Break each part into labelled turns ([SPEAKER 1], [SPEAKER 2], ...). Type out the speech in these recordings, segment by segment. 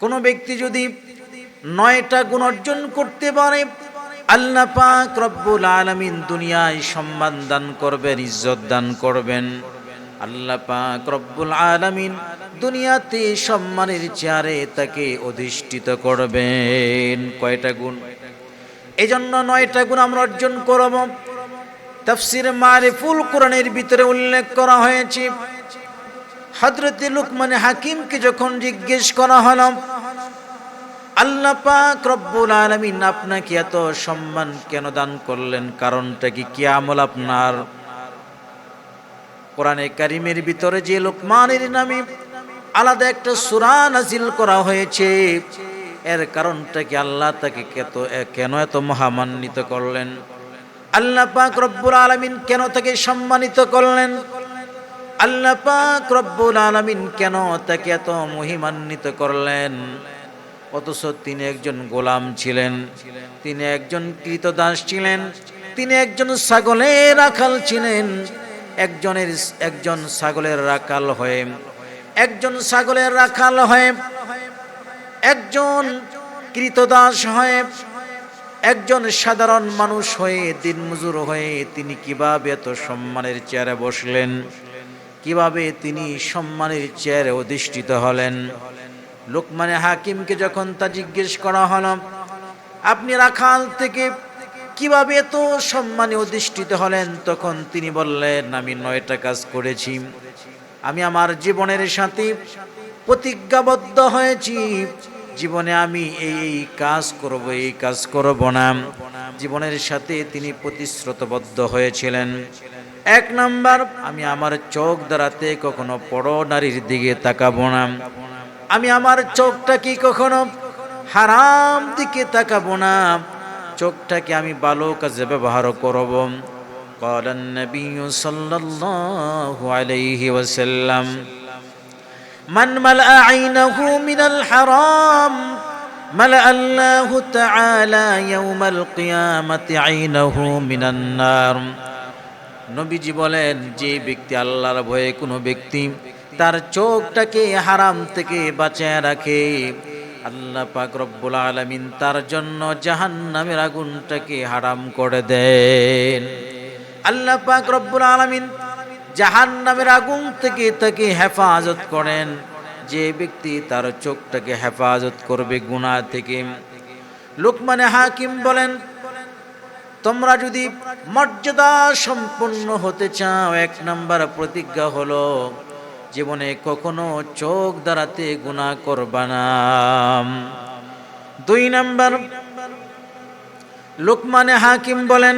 [SPEAKER 1] কোনো ব্যক্তি যদি নয়টা গুণ অর্জন করতে পারে, আল্লাহ পাক রব্বুল আলামিন দুনিয়ায় সম্মান দান করবেন, ইজ্জত দান করবেন। আল্লাহ পাক রব্বুল আলামিন দুনিয়াতে সম্মানের চেয়ারে তাকে অধিষ্ঠিত করবেন। কয়টা গুণ? এই জন্য নয়টা গুণ আমরা অর্জন করব। তাফসির মারিফুল কোরআনের ভিতরে উল্লেখ করা হয়েছে হজরত লুকমান হাকিমকে যখন জিজ্ঞেস করা হলো, আল্লাহ পাক রব্বুল আলামিন আপনাকে এত সম্মান কেন দান করলেন? কারণটা কি কি আমল আপনার? কোরআনে কারিমের ভিতরে যে লোকমানের নামে আলাদা একটা সূরা নাজিল করা হয়েছে, এর কারণটা কি আল্লাহ তাকে কেন এত মহামান্বিত করলেন? আল্লাহ পাক রব্বুল আলামিন কেন তাকে সম্মানিত করলেন? আল্লাহ পাক রব্বুল আলামিন কেন তাকে এত মহিমান্বিত করলেন? অথচ তিনি একজন গোলাম ছিলেন, তিনি একজন কৃতদাস ছিলেন, তিনি একজন ছাগলের রাখাল ছিলেন, একজনের, একজন ছাগলের রাখাল হয়ে, একজন ছাগলের রাখাল হয়ে, একজন কৃতদাস হয়ে, একজন সাধারণ মানুষ হয়ে, দিনমজুর হয়ে তিনি কীভাবে এত সম্মানের চেয়ারে বসলেন? কীভাবে তিনি সম্মানের চেয়ারে অধিষ্ঠিত হলেন? লোকমানে হাকিমকে যখন তা জিজ্ঞেস করা হলো, আপনি রাখাল থেকে কীভাবে এত সম্মানে অধিষ্ঠিত হলেন? তখন তিনি বললেন, আমি নয়টা কাজ করেছি। আমি আমার জীবনের সাথে প্রতিজ্ঞাবদ্ধ হয়েছি। জীবনে আমি এই কাজ করব, এই কাজ করব না। জীবনের সাথে তিনি প্রতিশ্রুতবদ্ধ হয়েছিলেন। এক নাম্বার আমি আমার চোখ দ্বারাতে কখনো বড় নারীর দিকে তাকাবো না আমি আমার চোখটা কি কখনো হারাম দিকে তাকাবো না চোখটাকে আমি ভালো কাজে ব্যবহার করব قال النبي صلى الله عليه وسلم من ملأ عينه من الحرام ملأ الله تعالى يوم القيامة عينه من النار নবীজি বলেন, যে ব্যক্তি আল্লাহর ভয়ে কোনো ব্যক্তি তার চোখটাকে হারাম থেকে বাঁচায় রাখে, আল্লাহ পাক রব্বুল আলামিন তার জন্য জাহান্নামের আগুনটাকে হারাম করে দেন। আল্লাহ পাক রব্বুল আলামিন জাহান্নামের আগুন থেকে তাকে হেফাজত করেন। যে ব্যক্তি তার চোখটাকে হেফাজত করবে, গুনাহ থেকে। লোকমানে হাকিম বলেন তোমরা যদি মর্যাদা সম্পন্ন হতে চাও, এক নাম্বার প্রতিজ্ঞা হলো জীবনে কখনো চোখ দ্বারাতে গুণা করবা না। দুই নাম্বার, লোকমানে হাকিম বলেন,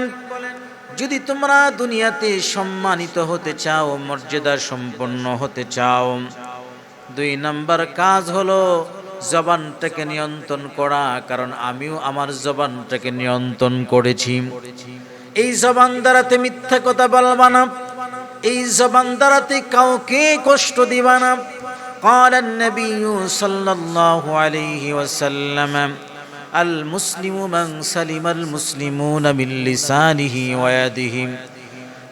[SPEAKER 1] যদি তোমরা দুনিয়াতে সম্মানিত হতে চাও, মর্যাদা সম্পন্ন হতে চাও, দুই নাম্বার কাজ হলো জবানটাকে নিয়ন্ত্রণ করা কারণ আমিও আমার জবানটাকে নিয়ন্ত্রণ করেছি এই জবান দ্বারাতে মিথ্যা কথা বলবা না এই জবান দ্বারাতে কাউকে কষ্ট দিবা না قال النبي صلى الله عليه وسلم المسلم من سلم المسلمون من لسانه ويده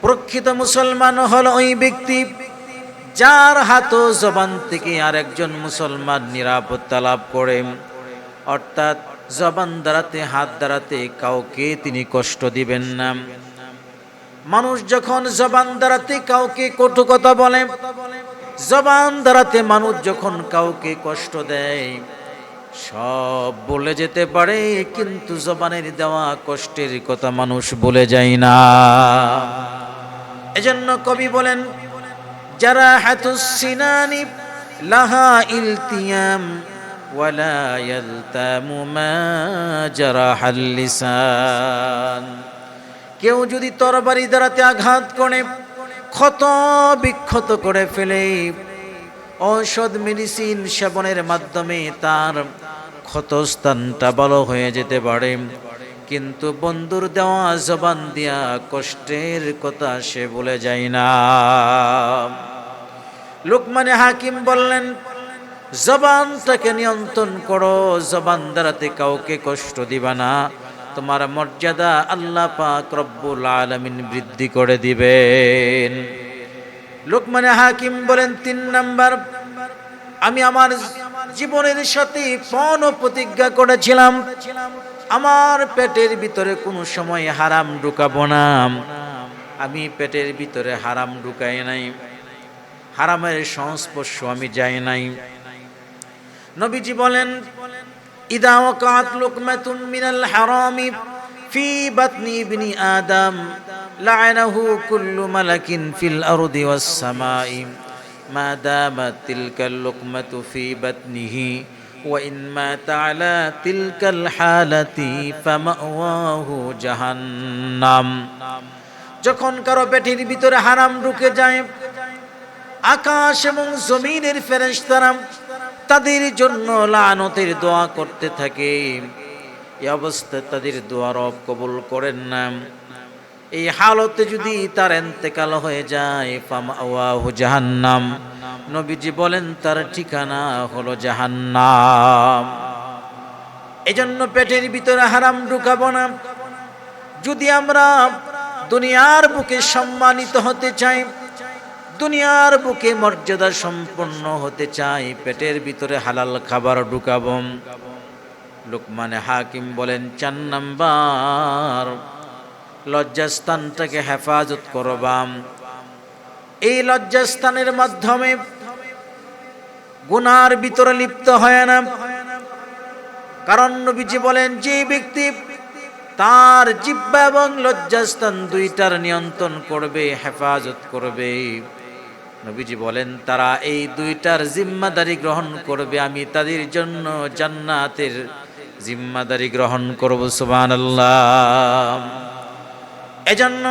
[SPEAKER 1] প্রকৃত মুসলমান হলো ওই ব্যক্তি যার হাত জবান থেকে আরেকজন মুসলমান নিরাপত্তা লাভ করে। অর্থাৎ জবান দ্বারাতে, হাত দ্বারাতে কাউকে তিনি কষ্ট দিবেন না। মানুষ যখন জবান দ্বারাতে কাউকে কটু কথা বলে, জবান দ্বারাতে মানুষ যখন কাউকে কষ্ট দেয়, সব বলে যেতে পারে, কিন্তু জবানের দেওয়া কষ্টের কথা মানুষ বলে যায় না। এজন্য কবি বলেন লাহা ইলতিয়াম কেউ যদি তরবারি দ্বারাতে আঘাত করে ক্ষত বিক্ষত করে ফেলে, ঔষধ মেডিসিন সেবনের মাধ্যমে তার ক্ষতস্থানটা ভালো হয়ে যেতে পারে। কিন্তু বন্ধুর দেওয়া জবান দিয়া কষ্টের কথা সে বলে যায় না। লোকমানে হাকিম বললেন, জবানটাকে নিয়ন্ত্রণ করো, জবান দ্বারাতে কাউকে কষ্ট দিবা না। তোমার মর্যাদা আল্লাহ পাক রব্বুল আলামিন বৃদ্ধি করে দিবেন। লোকমানে হাকিম বলেন, তিন নাম্বার, আমি আমার জীবনের সাথে পণ প্রতিজ্ঞা করেছিলাম। আমার পেটের ভিতরে কোনো সময় হারাম ঢুকাবো না। আমি পেটের ভিতরে হারাম ঢুকাই নাই। হারামের সংস্পর্শ আমি যাই নাই। নবীজি বলেন, ইদা ওয়াকাত লুকমাতুম মিনাল হারামি ফি বাতনি ইবনি আদম, লা'নাহু কুল্লু মালাকিন ফিল আরদি ওয়াস সামাই। ما دامت تلك اللقمة في بطنه وإن مات على تلك الحالة فمأواه جهنم যখন কারো পেটের ভিতরে হারাম ঢুকে যায় আকাশ এবং জমিনের ফেরেশতারা তাদের জন্য লানতের দোয়া করতে থাকে এই অবস্থায় তাদের দোয়া রব কবুল করেন না এই হালতে যদি তার এন্তেকাল হয়ে যায় জাহান্নাম। নবীজি বলেন, তার ঠিকানা হলো জাহান্নাম। এজন্য পেটের ভিতরে হারাম ঢুকাবো না। যদি আমরা দুনিয়ার বুকে সম্মানিত হতে চাই, দুনিয়ার বুকে মর্যাদা সম্পন্ন হতে চাই, পেটের ভিতরে হালাল খাবার ঢুকাবো। লোকমানে হাকিম বলেন, চার নাম্বার লজ্জাস্থানটাকে হেফাজত করবাম। এই লজ্জাস্থানের মাধ্যমে গুনার ভিতরে লিপ্ত হয় না। কারণ নবীজি বলেন, যে ব্যক্তি তার জিব্বা এবং লজ্জাস্থান দুইটার নিয়ন্ত্রণ করবে, হেফাজত করবে। নবীজি বলেন, তারা এই দুইটার জিম্মাদারি গ্রহণ করবে, আমি তাদের জন্য জান্নাতের জিম্মাদারি গ্রহণ করব, সুবহানাল্লাহ। এজন্য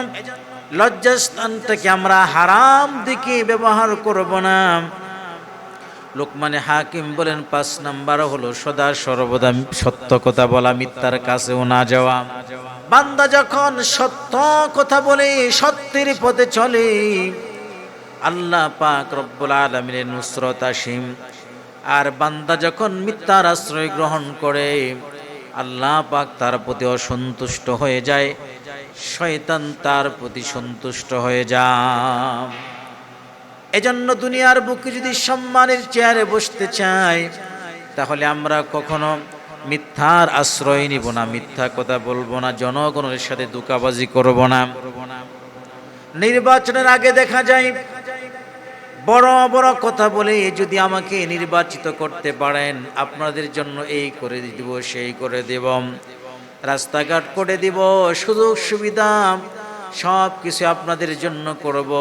[SPEAKER 1] লজ্জাস্থানটাকে আমরা হারাম দিকে ব্যবহার করব না। লোকমানে হাকিম বলেন, পাঁচ নাম্বার হলো সদা সর্বদা সত্য কথা বলা, মিথ্যার কাছেও না যাওয়া। বান্দা যখন সত্য কথা বলে, সত্যের পথে চলে, আল্লাহ পাক রব্বুল আলমিনের নুসরত আসিম। আর বান্দা যখন মিথ্যার আশ্রয় গ্রহণ করে, আল্লাহ পাক তার প্রতি অসন্তুষ্ট হয়ে যায়। শয়তান তার প্রতি সন্তুষ্ট হয়ে যায় এজন্য দুনিয়ার বুকে যদি সম্মানের চেয়ারে বসতে চাই, তাহলে আমরা কখনো মিথ্যার আশ্রয় নিব না। মিথ্যা কথা বলব না, জনগণের সাথে দুকাবাজি করব না। নির্বাচনের আগে দেখা যায়, বড় বড় কথা বলে যদি আমাকে নির্বাচিত করতে পারেন, আপনাদের জন্য এই করে দিব, সেই করে দেব। রাস্তাঘাট করে দিব, সুযোগ সুবিধা, সব কিছু আপনাদের জন্য করব।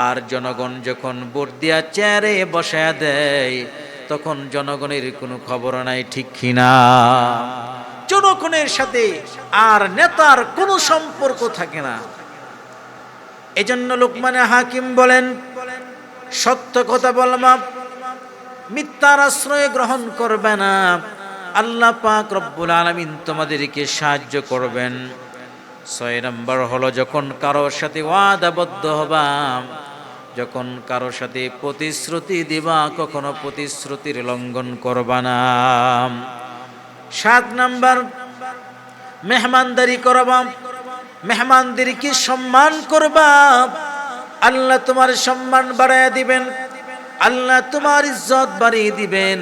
[SPEAKER 1] আর জনগণ যখন ভোট দিয়া চেয়ারে বসায় দেয়, তখন জনগণের কোনো খবর নাই, ঠিক কিনা? জনগণের সাথে আর নেতার কোনো সম্পর্ক থাকে না। এজন্য লোকমানে হাকিম বলেন, সত্য কথা বলবা, মিথ্যার আশ্রয় গ্রহণ করবে না। আল্লাহ পাক রব্বুল আলমিন তোমাদেরকে সাহায্য করবেন। ছয় নম্বর হলো, যখন কারোর সাথে ওয়াদাবদ্ধ হবা, যখন কারোর সাথে প্রতিশ্রুতি দিবা, কখনো প্রতিশ্রুতির লঙ্ঘন করবা না। সাত নাম্বার, মেহমানদারি করবা, মেহমানদেরকে সম্মান করবা। আল্লাহ তোমার সম্মান বাড়াইয়া দিবেন, আল্লাহ তোমার ইজ্জত বাড়িয়ে দিবেন।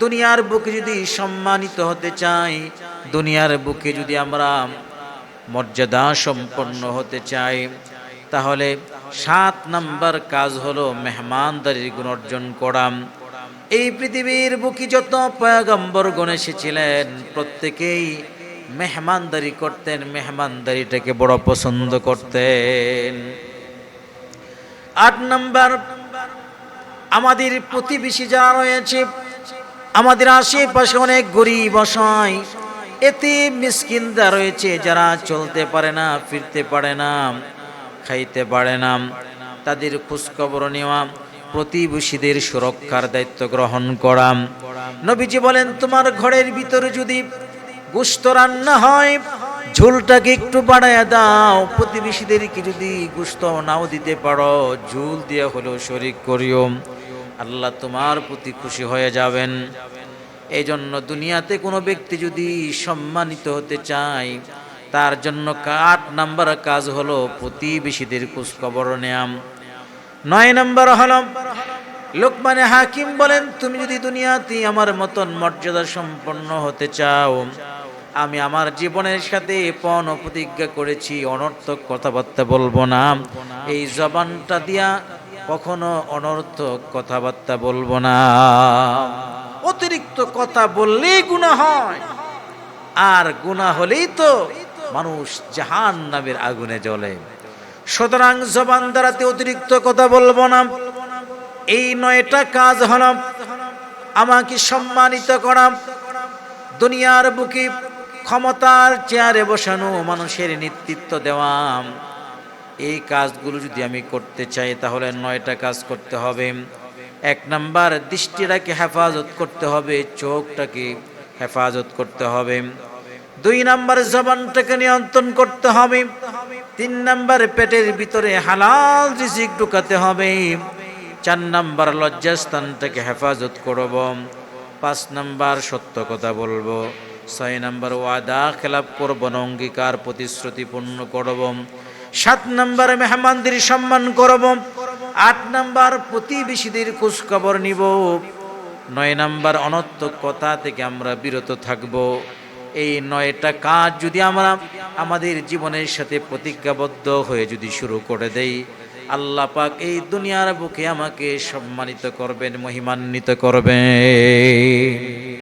[SPEAKER 1] দুনিয়ার বুকে যদি সম্মানিত হতে চাই, দুনিয়ার বুকে যদি আমরা মর্যাদা সম্পন্ন হতে চাই, তাহলে সাত নাম্বার কাজ হলো মেহমানদারির গুণ অর্জন করা। এই পৃথিবীর বুকি যত পয়গম্বর গণ এসেছিলেন, প্রত্যেকেই মেহমানদারি করতেন, মেহমানদারিটাকে বড় পছন্দ করতেন। আট নাম্বার, আমাদের প্রতিবেশী যারা রয়েছে আমাদের আশেপাশে অনেক গরিব অসহায় এতে মিসকিনরা রয়েছে যারা চলতে পারে না, ফিরতে পারে না, খাইতে পারে না। তাদের খোঁজখবর নেওয়া, প্রতিবেশীদের সুরক্ষার দায়িত্ব গ্রহণ করা। নবীজি বলেন, তোমার ঘরের ভিতরে যদি গোস্ত রান্না হয়, ঝোলটাকে একটু বাড়ায় দাও। প্রতিবেশীদেরকে যদি গোস্ত নাও দিতে পারো, ঝুল দিয়ে হলেও শরিক করিও। আল্লাহ তোমার প্রতি খুশি হয়ে যাবেন। এই জন্য দুনিয়াতে কোনো ব্যক্তি যদি সম্মানিত হতে চায়, তার জন্য আট নাম্বার কাজ হলো প্রতিবেশীদের খোঁজখবর নেয়াম নয় নম্বর হল, লোকমানে হাকিম বলেন, তুমি যদি দুনিয়াতে আমার মতন মর্যাদা সম্পন্ন হতে চাও, আমি আমার জীবনের সাথে পণ প্রতিজ্ঞা করেছি, অনর্থক কথাবার্তা বলব না। এই জবানটা দিয়া কখনো অনর্থক কথাবার্তা বলব না। অতিরিক্ত কথা বললেই গুণা হয়। আর গুণা হলেই তো মানুষ জাহান নামের আগুনে জ্বলে। সুতরাং জবান দ্বারাতে অতিরিক্ত কথা বলব না। এই নয়টা কাজ হল আমাকে সম্মানিত করা, দুনিয়ার বুকে ক্ষমতার চেয়ারে বসানো, মানুষের নেতৃত্ব দেওয়া। এই কাজগুলো যদি আমি করতে চাই, তাহলে নয়টা কাজ করতে হবে। এক নাম্বার, দৃষ্টিটাকে হেফাজত করতে হবে, চোখটাকে হেফাজত করতে হবে। দুই নাম্বার, জবানটাকে নিয়ন্ত্রণ করতে হবে। তিন নাম্বার, পেটের ভিতরে হালাল রিজিক ঢুকাতে হবে। চার নাম্বার, লজ্জাস্থানটাকে হেফাজত করব। পাঁচ নাম্বার, সত্য কথা বলব। ছয় নাম্বার, ওয়াদা খেলাপ করব অঙ্গীকার প্রতিশ্রুতি পূর্ণ করব। সাত নাম্বার মেহমানদের সম্মান করব, আট নাম্বার প্রতিবেশীদের খোঁজখবর নিব, নয় নাম্বার অনর্থক কথা থেকে আমরা বিরত থাকব। এই নয়টা কাজ যদি আমরা আমাদের জীবনের সাথে প্রতিজ্ঞাবদ্ধ হয়ে যদি শুরু করে দেই, আল্লাহ পাক এই দুনিয়ার বুকে আমাকে সম্মানিত করবেন, মহিমান্বিত করবেন।